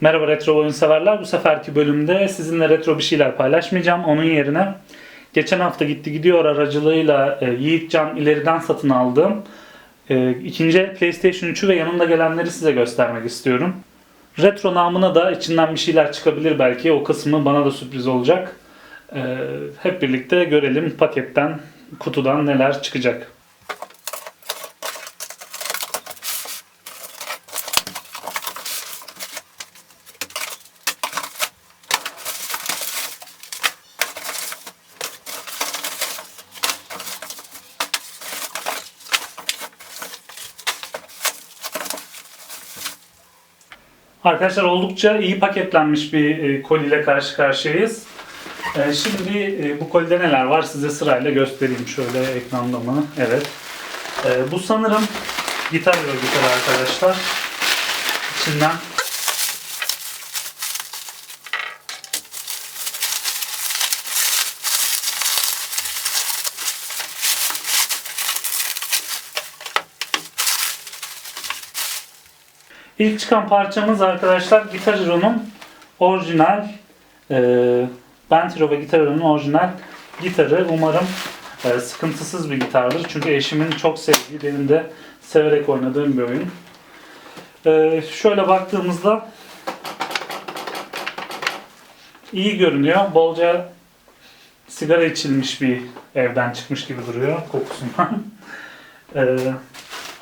Merhaba retro oyun severler. Bu seferki bölümde sizinle retro bir şeyler paylaşmayacağım. Onun yerine geçen hafta gitti gidiyor aracılığıyla e, Yiğitcan ileriden satın aldığım e, ikinci PlayStation 3'ü ve yanında gelenleri size göstermek istiyorum. Retro namına da içinden bir şeyler çıkabilir belki. O kısmı bana da sürpriz olacak. E, hep birlikte görelim paketten, kutudan neler çıkacak. Arkadaşlar oldukça iyi paketlenmiş bir e, koliyle karşı karşıyayız. E, şimdi e, bu kolide neler var size sırayla göstereyim şöyle ekranda mı? Evet. Bu sanırım gitar ve gitar arkadaşlar. İçinden İlk çıkan parçamız arkadaşlar Guitar Hero'nun orijinal e, Band Hero ve Guitar Hero'nun orijinal gitarı. Umarım e, sıkıntısız bir gitardır. Çünkü eşimin çok sevdiği, benim de severek oynadığım bir oyun. E, şöyle baktığımızda iyi görünüyor. Bolca sigara içilmiş bir evden çıkmış gibi duruyor kokusundan. e,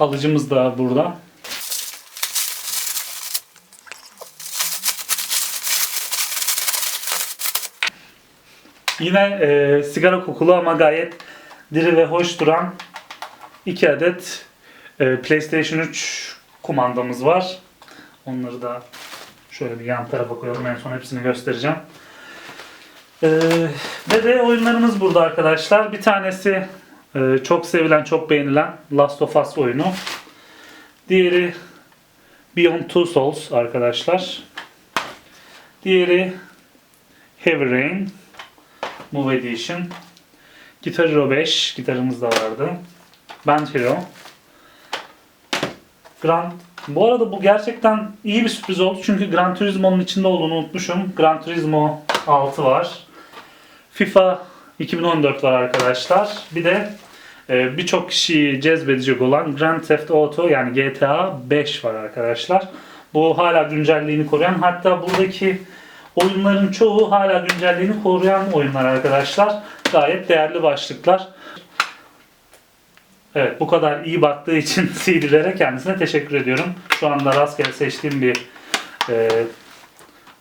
alıcımız da burada. Yine e, sigara kokulu ama gayet diri ve hoş duran iki adet e, PlayStation 3 kumandamız var. Onları da şöyle bir yan tarafa koyalım. En son hepsini göstereceğim. E, ve de oyunlarımız burada arkadaşlar. Bir tanesi e, çok sevilen, çok beğenilen Last of Us oyunu. Diğeri Beyond Two Souls arkadaşlar. Diğeri Heavy Rain. Move Edition. Guitar Hero 5 gitarımız da vardı. Band Hero. Grand bu arada bu gerçekten iyi bir sürpriz oldu çünkü Gran Turismo'nun içinde olduğunu unutmuşum. Gran Turismo 6 var. FIFA 2014 var arkadaşlar. Bir de e, birçok kişiyi cezbedecek olan Grand Theft Auto yani GTA 5 var arkadaşlar. Bu hala güncelliğini koruyan hatta buradaki Oyunların çoğu hala güncelliğini koruyan oyunlar arkadaşlar. Gayet değerli başlıklar. Evet bu kadar iyi baktığı için CD'lere kendisine teşekkür ediyorum. Şu anda rastgele seçtiğim bir e,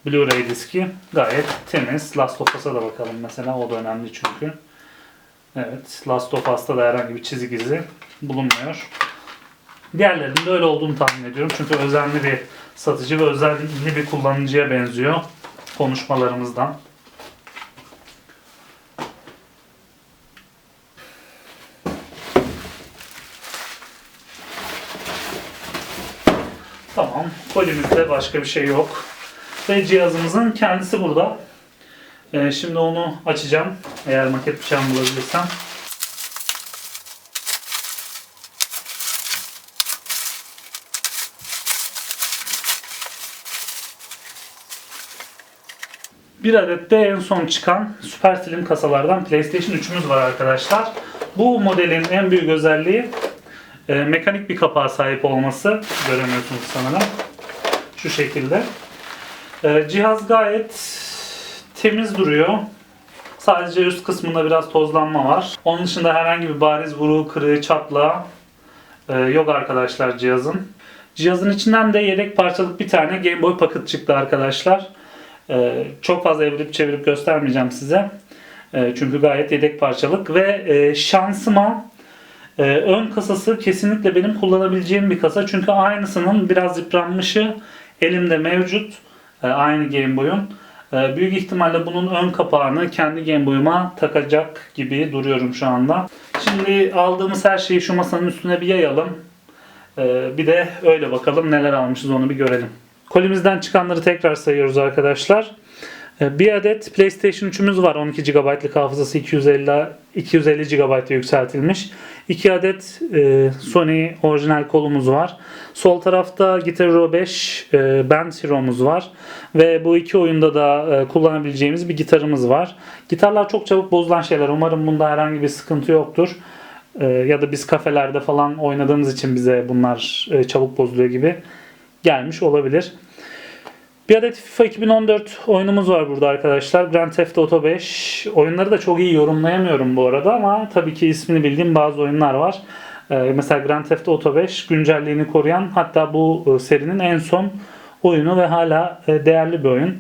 Blu-ray diski gayet temiz. Last of Us'a da bakalım mesela o da önemli çünkü. Evet Last of Us'ta da herhangi bir çizik izi bulunmuyor. Diğerlerinde öyle olduğunu tahmin ediyorum. Çünkü özenli bir satıcı ve özenli bir kullanıcıya benziyor konuşmalarımızdan. Tamam. Kolimizde başka bir şey yok. Ve cihazımızın kendisi burada. Ee, şimdi onu açacağım. Eğer maket bıçağımı bulabilirsem. Bir adet de en son çıkan Super Slim kasalardan PlayStation 3'ümüz var arkadaşlar. Bu modelin en büyük özelliği e, mekanik bir kapağa sahip olması. Göremiyorsunuz sanırım. Şu şekilde. E, cihaz gayet temiz duruyor. Sadece üst kısmında biraz tozlanma var. Onun dışında herhangi bir bariz vuruğu, kırığı, çatlağı e, yok arkadaşlar cihazın. Cihazın içinden de yedek parçalık bir tane Game Boy Pocket çıktı arkadaşlar. Ee, çok fazla evirip çevirip göstermeyeceğim size. Ee, çünkü gayet yedek parçalık ve e, şansıma e, ön kasası kesinlikle benim kullanabileceğim bir kasa. Çünkü aynısının biraz yıpranmışı elimde mevcut. E, aynı Game Boy'un. Büyük ihtimalle bunun ön kapağını kendi Game Boy'uma takacak gibi duruyorum şu anda. Şimdi aldığımız her şeyi şu masanın üstüne bir yayalım. Bir de öyle bakalım neler almışız onu bir görelim. Kolimizden çıkanları tekrar sayıyoruz arkadaşlar. E, Bir adet PlayStation 3'ümüz var 12 GB'lık hafızası 250 250 GB'a yükseltilmiş. 2 adet e, Sony orijinal kolumuz var. Sol tarafta Guitar Hero 5 e, Band Hero'muz var. Ve bu iki oyunda da e, kullanabileceğimiz bir gitarımız var. Gitarlar çok çabuk bozulan şeyler. Umarım bunda herhangi bir sıkıntı yoktur. Ya da biz kafelerde falan oynadığımız için bize bunlar çabuk bozuluyor gibi gelmiş olabilir. Bir adet FIFA 2014 oyunumuz var burada arkadaşlar. Grand Theft Auto 5. Oyunları da çok iyi yorumlayamıyorum bu arada ama tabii ki ismini bildiğim bazı oyunlar var. Ee, mesela Grand Theft Auto 5 güncelliğini koruyan hatta bu e, serinin en son oyunu ve hala e, değerli bir oyun.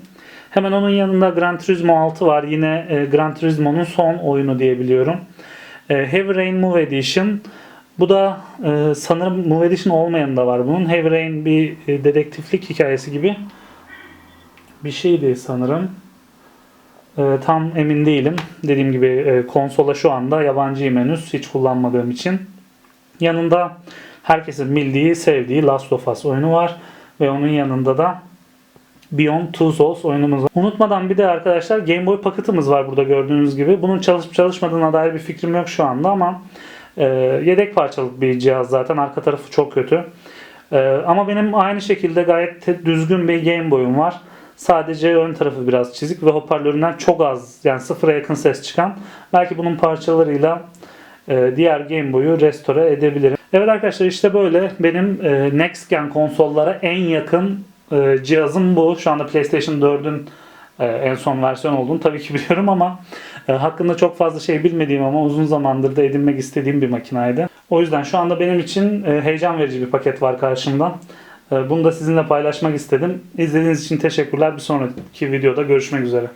Hemen onun yanında Gran Turismo 6 var. Yine e, Gran Turismo'nun son oyunu diyebiliyorum. Heavy Rain Move Edition. Bu da e, sanırım Move Edition olmayan da var bunun. Heavy Rain bir e, dedektiflik hikayesi gibi bir şeydi sanırım. Ee, tam emin değilim. Dediğim gibi e, konsola şu anda yabancıyım henüz. Hiç kullanmadığım için. Yanında herkesin bildiği, sevdiği Last of Us oyunu var. Ve onun yanında da Beyond Two Souls oyunumuz var. Unutmadan bir de arkadaşlar Game Boy paketimiz var burada gördüğünüz gibi. Bunun çalışıp çalışmadığına dair bir fikrim yok şu anda ama e, yedek parçalık bir cihaz zaten. Arka tarafı çok kötü. E, ama benim aynı şekilde gayet düzgün bir Game Boy'um var. Sadece ön tarafı biraz çizik ve hoparlöründen çok az yani sıfıra yakın ses çıkan. Belki bunun parçalarıyla e, diğer Game Boy'u restore edebilirim. Evet arkadaşlar işte böyle benim e, Next Gen konsollara en yakın e, cihazım bu. Şu anda PlayStation 4'ün e, en son versiyon olduğunu tabii ki biliyorum ama hakkında çok fazla şey bilmediğim ama uzun zamandır da edinmek istediğim bir makinaydı. O yüzden şu anda benim için e, heyecan verici bir paket var karşımda. E, Bunu da sizinle paylaşmak istedim. İzlediğiniz için teşekkürler. Bir sonraki videoda görüşmek üzere.